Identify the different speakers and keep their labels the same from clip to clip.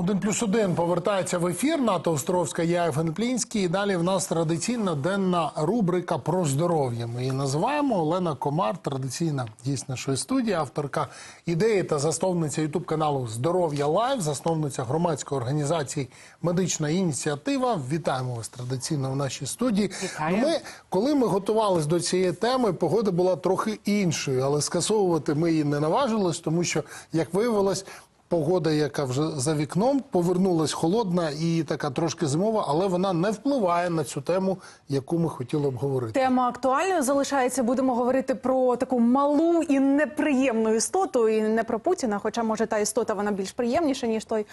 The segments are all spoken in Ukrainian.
Speaker 1: Один плюс один повертається в ефір. Ната Островська, я Євген Плінський. І далі в нас традиційна денна рубрика про здоров'я. Ми її називаємо Олена Комар, традиційна гість нашої студії, авторка ідеї та засновниця ютуб каналу Здоров'я Лайв, засновниця громадської організації Медична ініціатива. Вітаємо вас традиційно в нашій студії.
Speaker 2: Вітаю.
Speaker 1: Ну, Ми, коли ми готувалися до цієї теми, погода була трохи іншою, але скасовувати ми її не наважились, тому що, як виявилось, Погода, яка вже за вікном, повернулась холодна і така трошки зимова, але вона не впливає на цю тему, яку ми хотіли обговорити.
Speaker 3: Тема актуальною залишається. Будемо говорити про таку малу і неприємну істоту, і не про Путіна. Хоча може та істота вона більш приємніша ніж той.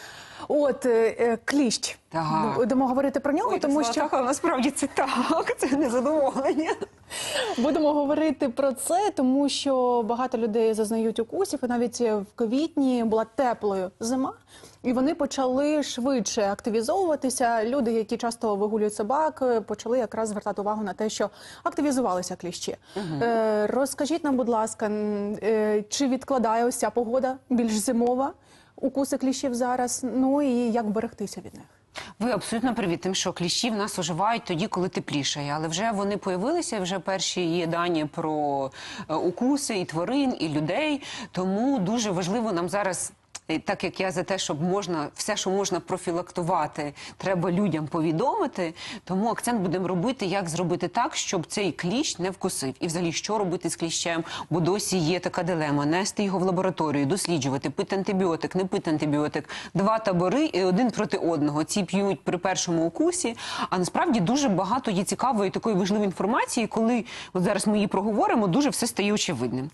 Speaker 3: От е, е, кліщ.
Speaker 2: Так.
Speaker 3: Будемо говорити про нього, тому що
Speaker 2: так, насправді це так, це незадоволення.
Speaker 3: Будемо говорити про це, тому що багато людей зазнають укусів, і навіть в квітні була теплою зима. І вони почали швидше активізовуватися. Люди, які часто вигулюють собак, почали якраз звертати увагу на те, що активізувалися кліщі. Е, розкажіть нам, будь ласка, е, чи відкладає ось ця погода більш зимова укуси кліщів зараз? Ну і як берегтися від них?
Speaker 2: Ви абсолютно праві тим, що кліщі в нас оживають тоді, коли теплішає. Але вже вони появилися. Вже перші є дані про е, укуси і тварин, і людей. Тому дуже важливо нам зараз. Так як я за те, щоб можна все, що можна профілактувати, треба людям повідомити. Тому акцент будемо робити, як зробити так, щоб цей кліщ не вкусив. І взагалі, що робити з кліщем, бо досі є така дилема: нести його в лабораторію, досліджувати, пити антибіотик, не пити антибіотик. Два табори і один проти одного. Ці п'ють при першому укусі. А насправді дуже багато є цікавої такої важливої інформації, коли от зараз ми її проговоримо, дуже все стає очевидним.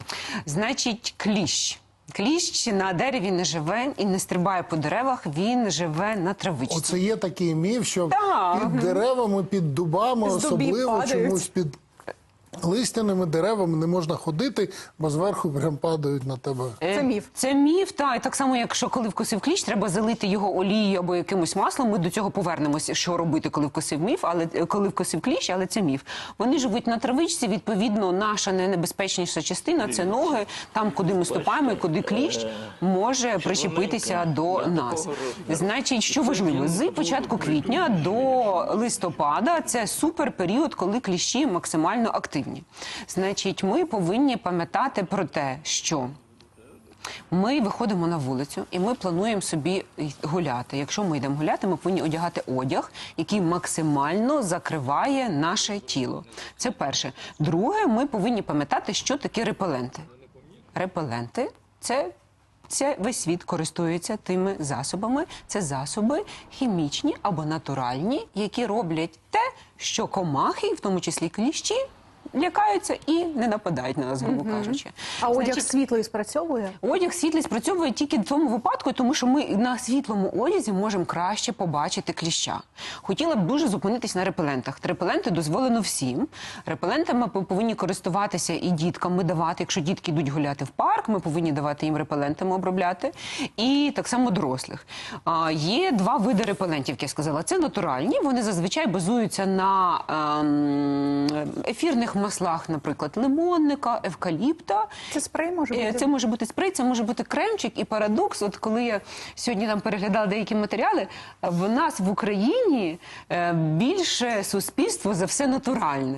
Speaker 2: Значить, кліщ. Кліщ на дереві не живе і не стрибає по деревах, він живе на травичці.
Speaker 1: Оце є такий міф, що
Speaker 2: Так.
Speaker 1: під деревами, під дубами,
Speaker 3: З дубів
Speaker 1: особливо
Speaker 3: падають.
Speaker 1: чомусь під листяними деревами не можна ходити, бо зверху прям падають на тебе.
Speaker 2: Е,
Speaker 3: Це міф.
Speaker 2: Це міф, та і так само, якщо коли вкусив кліщ, треба залити його олією або якимось маслом. Ми до цього повернемося, що робити, коли вкусив міф, але е, коли вкусив кліщ, але це міф. Вони живуть на травичці. Відповідно, наша найнебезпечніша частина це ноги, там, куди ми ступаємо, і куди кліщ може причепитися до нас. Значить, що важливо, з початку квітня до листопада це супер період, коли кліщі максимально активні. Значить, ми повинні пам'ятати про те, що ми виходимо на вулицю і ми плануємо собі гуляти. Якщо ми йдемо гуляти, ми повинні одягати одяг, який максимально закриває наше тіло. Це перше. Друге, ми повинні пам'ятати, що таке репеленти. Репеленти це. Це весь світ користується тими засобами. Це засоби хімічні або натуральні, які роблять те, що комахи, в тому числі кліщі, лякаються і не нападають на нас, грубо кажучи.
Speaker 3: А одяг
Speaker 2: Значить,
Speaker 3: світлий спрацьовує?
Speaker 2: Одяг світлий спрацьовує тільки в тому випадку, тому що ми на світлому одязі можемо краще побачити кліща. Хотіла б дуже зупинитись на репелентах. Репеленти дозволено всім. Репелентами ми повинні користуватися і діткам ми давати. Якщо дітки йдуть гуляти в парк, ми повинні давати їм репелентами обробляти. І так само дорослих. А, є два види репелентів, як я сказала. Це натуральні. Вони зазвичай базуються на ем, ефірних маслах, наприклад, лимонника, евкаліпта.
Speaker 3: Це спрей може
Speaker 2: Е,
Speaker 3: бути?
Speaker 2: Це може бути спрей, це може бути кремчик і парадокс. От коли я сьогодні там переглядала деякі матеріали, е, в нас в Україні е, більше суспільство за все натуральне.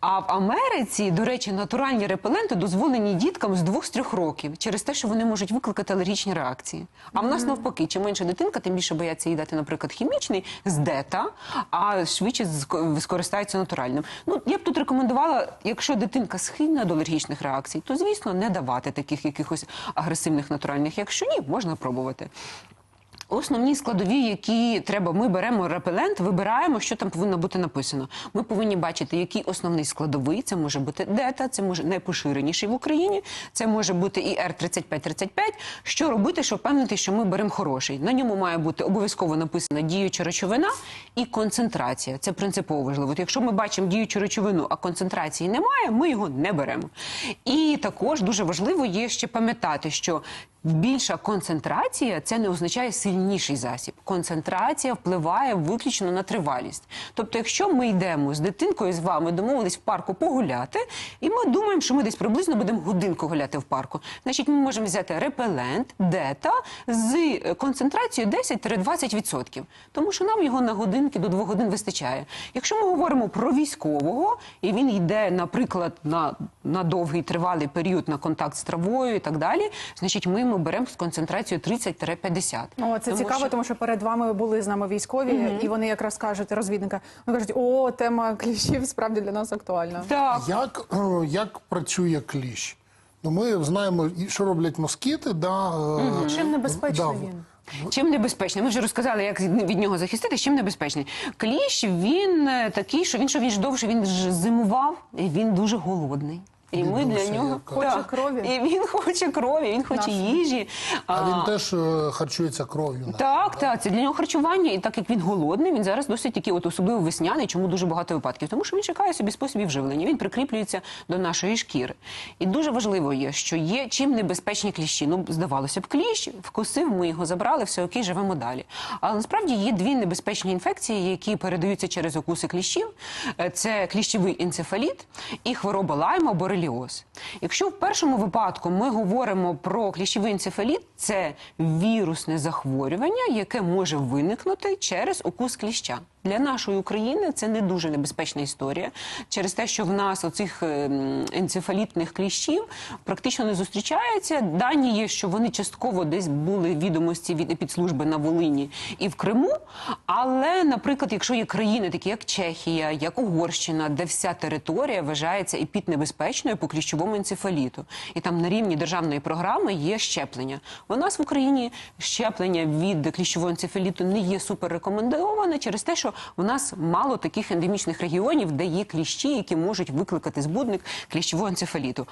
Speaker 2: А в Америці, до речі, натуральні репеленти дозволені діткам з 2-3 років через те, що вони можуть викликати алергічні реакції. А в нас навпаки, чим менше дитинка, тим більше бояться їй дати, наприклад, хімічний з дета, а швидше ск- скористаються натуральним. Ну я б тут рекомендувала, якщо дитинка схильна до алергічних реакцій, то звісно не давати таких якихось агресивних натуральних. Якщо ні, можна пробувати. Основні складові, які треба, ми беремо репелент, вибираємо, що там повинно бути написано. Ми повинні бачити, який основний складовий. Це може бути дета, це може найпоширеніший в Україні, це може бути і Р-35-35. Що робити, щоб впевнити, що ми беремо хороший? На ньому має бути обов'язково написана діюча речовина і концентрація. Це принципово важливо. От Якщо ми бачимо діючу речовину, а концентрації немає, ми його не беремо. І також дуже важливо є ще пам'ятати, що Більша концентрація це не означає сильніший засіб. Концентрація впливає виключно на тривалість. Тобто, якщо ми йдемо з дитинкою з вами, домовились в парку погуляти, і ми думаємо, що ми десь приблизно будемо годинку гуляти в парку. Значить, ми можемо взяти репелент, дета з е, концентрацією 10-20%. Тому що нам його на годинки до двох годин вистачає. Якщо ми говоримо про військового, і він йде, наприклад, на, на довгий тривалий період на контакт з травою і так далі, значить, ми йому беремо з концентрацією 30-50.
Speaker 3: О, це
Speaker 2: Тому
Speaker 3: цікаво,
Speaker 2: що-
Speaker 3: тому що перед вами були з нами військові, і вони якраз кажуть розвідника. Вони кажуть, о, тема кліщів справді для нас актуальна.
Speaker 2: Так.
Speaker 1: Як, е, як працює кліщ? Ну, ми знаємо, що роблять москіти. Да, е,
Speaker 3: Чим небезпечний
Speaker 1: да,
Speaker 3: він?
Speaker 2: Чим небезпечний? Ми вже розказали, як від нього захистити. Чим небезпечний? Кліщ він е, такий, що він що він ж довше, він ж зимував, і він дуже голодний. І ми для нього.
Speaker 3: Хоче крові?
Speaker 2: І він хоче крові, він хоче їжі.
Speaker 1: А він теж е, харчується кров'ю.
Speaker 2: Так, так, це для нього харчування, і так як він голодний, він зараз досить такий, от особливо весняний, чому дуже багато випадків. Тому що він шукає собі способів живлення, він прикріплюється до нашої шкіри. І дуже важливо є, що є чим небезпечні кліщі. Ну, здавалося б, кліщ вкусив, ми його забрали, все окей, живемо далі. Але насправді є дві небезпечні інфекції, які передаються через укуси кліщів. Е, Це кліщовий енцефаліт і хвороба лайма, бореліоз. Якщо в першому випадку ми говоримо про кліщовий енцефаліт, це вірусне захворювання, яке може виникнути через укус кліща. Для нашої України це не дуже небезпечна історія через те, що в нас оцих ем, енцефалітних кліщів практично не зустрічається. Дані є, що вони частково десь були відомості від епідслужби на Волині і в Криму. Але, наприклад, якщо є країни, такі як Чехія, як Угорщина, де вся територія вважається епіднебезпечною по кліщовому енцефаліту, і там на рівні державної програми є щеплення. У нас в Україні щеплення від кліщового енцефаліту не є суперрекомендоване через те, що в нас мало таких ендемічних регіонів, де є кліщі, які можуть викликати збудник кліщового енцефаліту.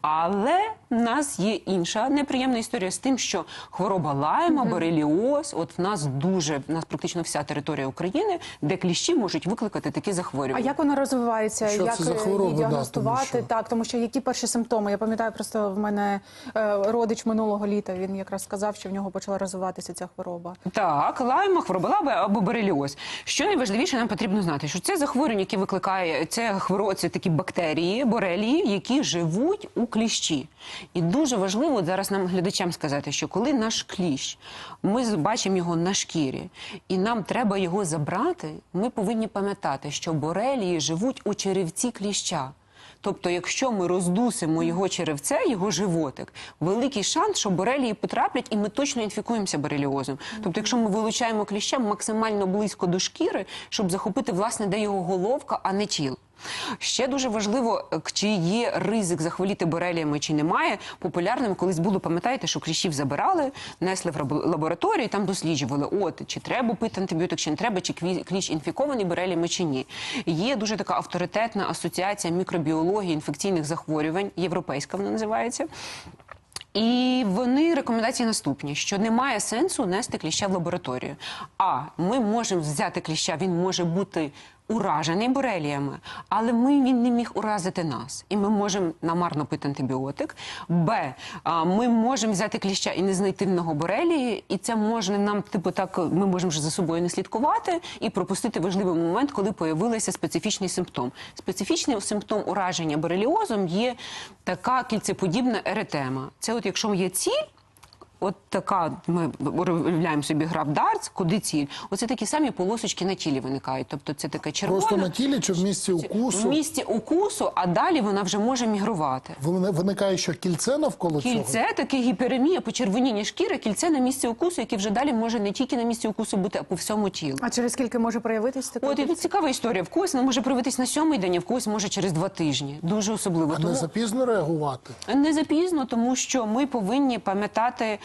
Speaker 2: Але в нас є інша неприємна історія з тим, що хвороба лайма, бореліоз, от в нас дуже в нас практично вся територія України, де кліщі можуть викликати такі захворювання.
Speaker 3: А як вона розвивається?
Speaker 1: Що
Speaker 3: як
Speaker 1: це за
Speaker 3: е,
Speaker 1: хвороба,
Speaker 3: її
Speaker 1: да,
Speaker 3: діагностувати?
Speaker 1: тому що-
Speaker 3: Так, тому що які перші симптоми? Я пам'ятаю, просто в мене е, родич минулого літа. Він якраз сказав, що в нього почала розвиватися ця хвороба.
Speaker 2: Так, лайма, хвороба лайма або бореліоз. Що найважливіше, нам потрібно знати, що це захворювання, яке викликає це хворо, це такі бактерії, борелії, які живуть у кліщі. І дуже важливо зараз нам глядачам сказати, що коли наш кліщ, ми бачимо його на шкірі, і нам треба його забрати, ми повинні пам'ятати, що борелії живуть у черевці кліща. Тобто, якщо ми роздусимо його черевце, його животик, великий шанс, що борелії потраплять, і ми точно інфікуємося бореліозом. Тобто, якщо ми вилучаємо кліща максимально близько до шкіри, щоб захопити власне де його головка, а не тіло. Ще дуже важливо, е, чи є ризик захворіти бореліями, чи немає. Популярним колись було, пам'ятаєте, що кліщів забирали, несли в лабораторію, і там досліджували, от чи треба пити антибіотик, чи не треба, чи кліщ інфікований бореліями, чи ні. Є дуже така авторитетна асоціація мікробіології інфекційних захворювань, європейська вона називається. І вони рекомендації наступні: що немає сенсу нести кліща в лабораторію. А ми можемо взяти кліща, він може бути уражений бореліями, але ми він не міг уразити нас, і ми можемо намарно пити антибіотик. Б. Ми можемо взяти кліща і не знайти в нього борелії, і це може нам, типу, так ми можемо вже за собою не слідкувати і пропустити важливий момент, коли появився специфічний симптом. Специфічний симптом ураження бореліозом є така кільцеподібна еретема. Це от якщо є ціль. От така ми уявляємо собі гра в дартс, куди ціль. Оце такі самі полосочки на тілі виникають. Тобто це таке червоне
Speaker 1: Просто на тілі чи в місці укусу?
Speaker 2: в місці укусу, а далі вона вже може мігрувати.
Speaker 1: Виникає що кільце навколо цього?
Speaker 2: Кільце таке гіперемія, почервоніння шкіри, кільце на місці укусу, яке вже далі може не тільки на місці укусу бути, а по всьому тілу.
Speaker 3: А через скільки може проявитись таке?
Speaker 2: От і тут цікава історія. В когось вона може проявитись на сьомий день, а в когось може через два тижні. Дуже особливо.
Speaker 1: А не запізно реагувати?
Speaker 2: Не запізно, тому що ми повинні пам'ятати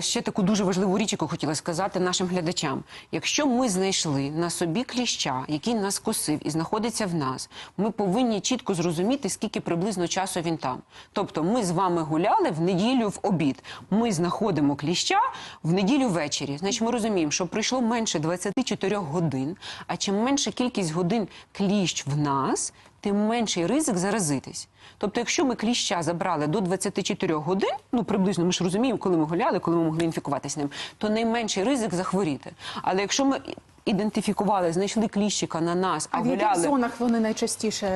Speaker 2: ще таку дуже важливу річ, яку хотіла сказати нашим глядачам. Якщо ми знайшли на собі кліща, який нас косив і знаходиться в нас, ми повинні чітко зрозуміти, скільки приблизно часу він там. Тобто, ми з вами гуляли в неділю в обід. Ми знаходимо кліща в неділю ввечері. Значить, ми розуміємо, що пройшло менше 24 годин. А чим менша кількість годин кліщ в нас, тим менший ризик заразитись. Тобто, якщо ми кліща забрали до 24 годин, ну приблизно ми ж розуміємо, коли ми гуляли, коли ми могли інфікуватися ним, то найменший ризик захворіти. Але якщо ми ідентифікували, знайшли кліщика на нас, а,
Speaker 3: А в яких зонах вони найчастіше?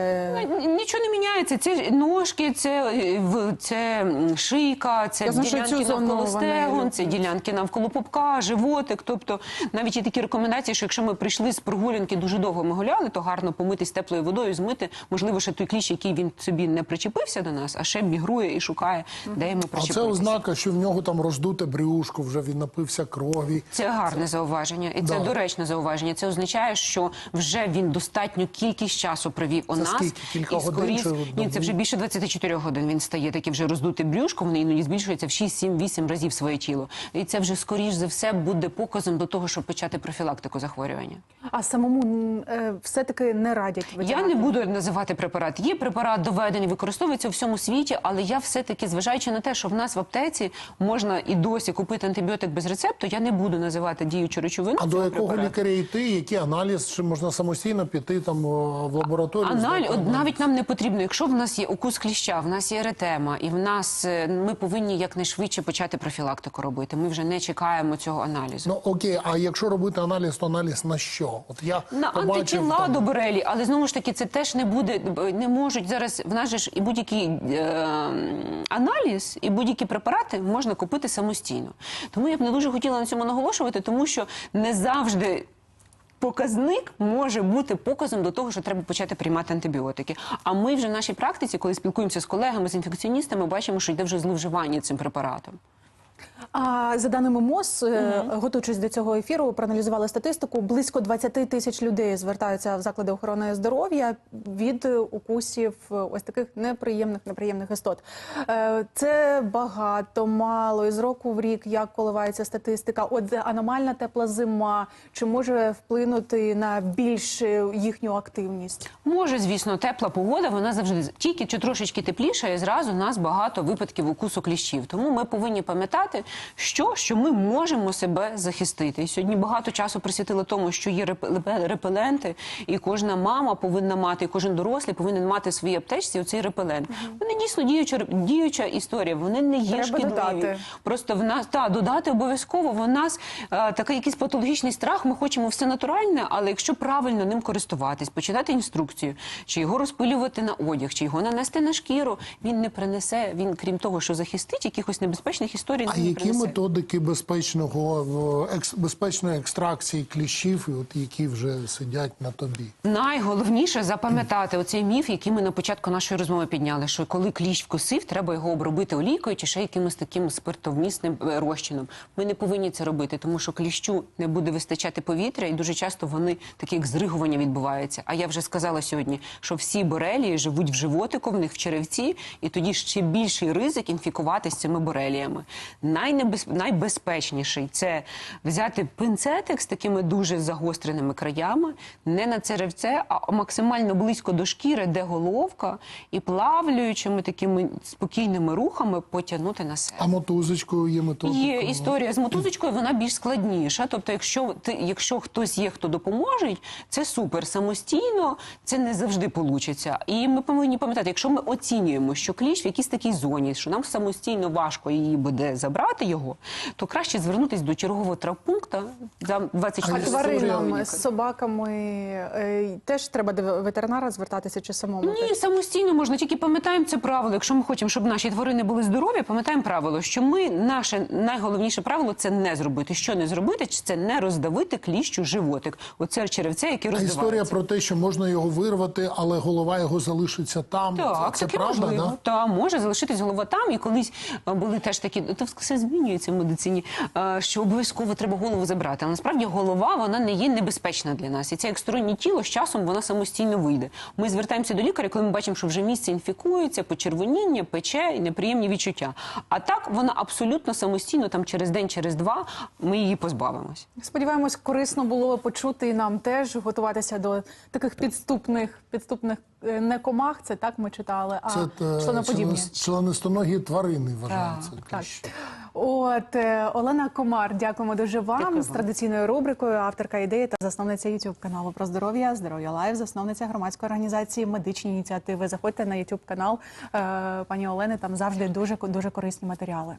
Speaker 2: Нічого не міняється. Це ножки, це, в- це шийка, це
Speaker 3: Я
Speaker 2: ділянки навколо стегон, це ділянки навколо пупка, животик. Тобто навіть є такі рекомендації, що якщо ми прийшли з прогулянки, дуже довго ми гуляли, то гарно помитись теплою водою, змити. Можливо, ще той кліщ, який він собі не причепився до нас, а ще мігрує і шукає, де йому
Speaker 1: А це ознака, що в нього там роздуте брюшко, вже він напився крові.
Speaker 2: Це гарне зауваження, і це
Speaker 1: Да.
Speaker 2: доречне зауваження. Це означає, що вже він достатню кількість часу провів у
Speaker 1: Це
Speaker 2: нас.
Speaker 1: скільки? Кілька
Speaker 2: і
Speaker 1: годин
Speaker 2: скоріш-
Speaker 1: чи
Speaker 2: Ні, це вже більше 24 годин. Він стає таке вже роздуте брюшко. Вони іноді збільшується в 6, 7, 8 разів своє тіло. І це вже скоріш за все буде показом до того, щоб почати профілактику захворювання.
Speaker 3: А самому е, все-таки не радять
Speaker 2: Я не буду називати препарат. Є препарат доведений, використовується у всьому світі, але я все-таки, зважаючи на те, що в нас в аптеці можна і досі купити антибіотик без рецепту, я не буду називати діючу речовину.
Speaker 1: А до якого
Speaker 2: препарату.
Speaker 1: Лікаря йти, який аналіз, чи можна самостійно піти там в лабораторію?
Speaker 2: Аналь, от навіть нам не потрібно. Якщо в нас є укус кліща, в нас є еретема, і в нас е, ми повинні якнайшвидше почати профілактику робити. Ми вже не чекаємо цього аналізу.
Speaker 1: Ну окей, а якщо робити аналіз, то аналіз на що? От я
Speaker 2: на
Speaker 1: побачив
Speaker 2: антитіла
Speaker 1: там-
Speaker 2: до борелі, але знову ж таки це теж не буде, не можуть зараз. В нас же ж і будь-який е, аналіз, і будь-які препарати можна купити самостійно. Тому я б не дуже хотіла на цьому наголошувати, тому що не завжди. Показник може бути показом до того, що треба почати приймати антибіотики. А ми вже в нашій практиці, коли спілкуємося з колегами, з інфекціоністами, бачимо, що йде вже зловживання цим препаратом.
Speaker 3: А за даними МОЗ, е, готуючись до цього ефіру, проаналізували статистику. Близько 20 тисяч людей звертаються в заклади охорони здоров'я від укусів е, ось таких неприємних неприємних істот. Е, Це багато, мало і з року в рік як коливається статистика. От аномальна тепла зима чи може вплинути на більш їхню активність?
Speaker 2: Може, звісно, тепла погода, вона завжди тільки чи трошечки тепліше, і зразу у нас багато випадків укусу кліщів. Тому ми повинні пам'ятати, що, що ми можемо себе захистити. І сьогодні багато часу присвятили тому, що є репел- репеленти, і кожна мама повинна мати, і кожен дорослий повинен мати в своїй аптечці оцей репелент. Вони дійсно діюча, діюча історія, вони не є
Speaker 3: Треба
Speaker 2: шкідливі.
Speaker 3: додати.
Speaker 2: Просто в нас та додати обов'язково. В нас е, такий якийсь патологічний страх. Ми хочемо все натуральне, але якщо правильно ним користуватись, почитати інструкцію, чи його розпилювати на одяг, чи його нанести на шкіру, він не принесе. Він, крім того, що захистить якихось небезпечних історій,
Speaker 1: А які методики безпечного екс, безпечної екстракції кліщів, і от які вже сидять на тобі?
Speaker 2: Найголовніше запам'ятати оцей міф, який ми на початку нашої розмови підняли, що коли кліщ вкусив, треба його обробити олійкою чи ще якимось таким спиртовмісним е, розчином. Ми не повинні це робити, тому що кліщу не буде вистачати повітря, і дуже часто вони такі як зригування відбуваються. А я вже сказала сьогодні, що всі борелії живуть в животику, в них в черевці, і тоді ще більший ризик інфікуватися цими бореліями. Найнебез... Найбезпечніший це взяти пинцетик з такими дуже загостреними краями, не на черевце, а максимально близько до шкіри, де головка, і плавлюючими такими спокійними рухами потягнути на себе.
Speaker 1: А мотузочкою є методика?
Speaker 2: Є історія з мотузочкою, вона більш складніша. Тобто, якщо ти, якщо хтось є, хто допоможе, це супер самостійно, це не завжди получиться. І ми повинні пам'ятати, якщо ми оцінюємо, що кліщ в якійсь такій зоні, що нам самостійно важко її буде забрати його, то краще звернутися до чергового травпункту за 24
Speaker 3: А
Speaker 1: історія-
Speaker 3: тваринам з собаками е, теж треба до ветеринара звертатися чи самому?
Speaker 2: Ні, самостійно можна, тільки пам'ятаємо це правило. Якщо ми хочемо, щоб наші тварини були здорові, пам'ятаємо правило, що ми наше найголовніше правило це не зробити. Що не зробити, чи це не роздавити кліщу животик. Оце черевце, яке
Speaker 1: А
Speaker 2: роздавається.
Speaker 1: історія про те, що можна його вирвати, але голова його залишиться там.
Speaker 2: Так,
Speaker 1: це, це правда,
Speaker 2: можливо.
Speaker 1: да?
Speaker 2: Та може залишитись голова там. І колись е, були теж такі, то все змінюється в медицині, е, що обов'язково треба голову забрати. Але насправді голова вона не є небезпечна для нас. І це як стороннє тіло з часом вона самостійно вийде. Ми звертаємося до лікаря, коли ми бачимо, що вже місце інфікується, почервоніння, пече і неприємні відчуття. А так вона абсолютно самостійно, там через день, через два ми її позбавимось.
Speaker 3: Сподіваємось, корисно було почути і нам теж готуватися до таких підступних підступних е, не комах. Це так ми читали, а
Speaker 1: Це
Speaker 3: членоподібні.
Speaker 1: члени- членистоногі тварини вважаються.
Speaker 3: Так.
Speaker 1: кліщі.
Speaker 3: От е, Олена Комар, дякуємо дуже вам
Speaker 2: Дякую
Speaker 3: з традиційною рубрикою, авторка ідеї та засновниця youtube каналу про здоров'я, здоров'я лайв, засновниця громадської організації медичні ініціативи. Заходьте на youtube канал е, пані Олени. Там завжди дуже дуже корисні матеріали.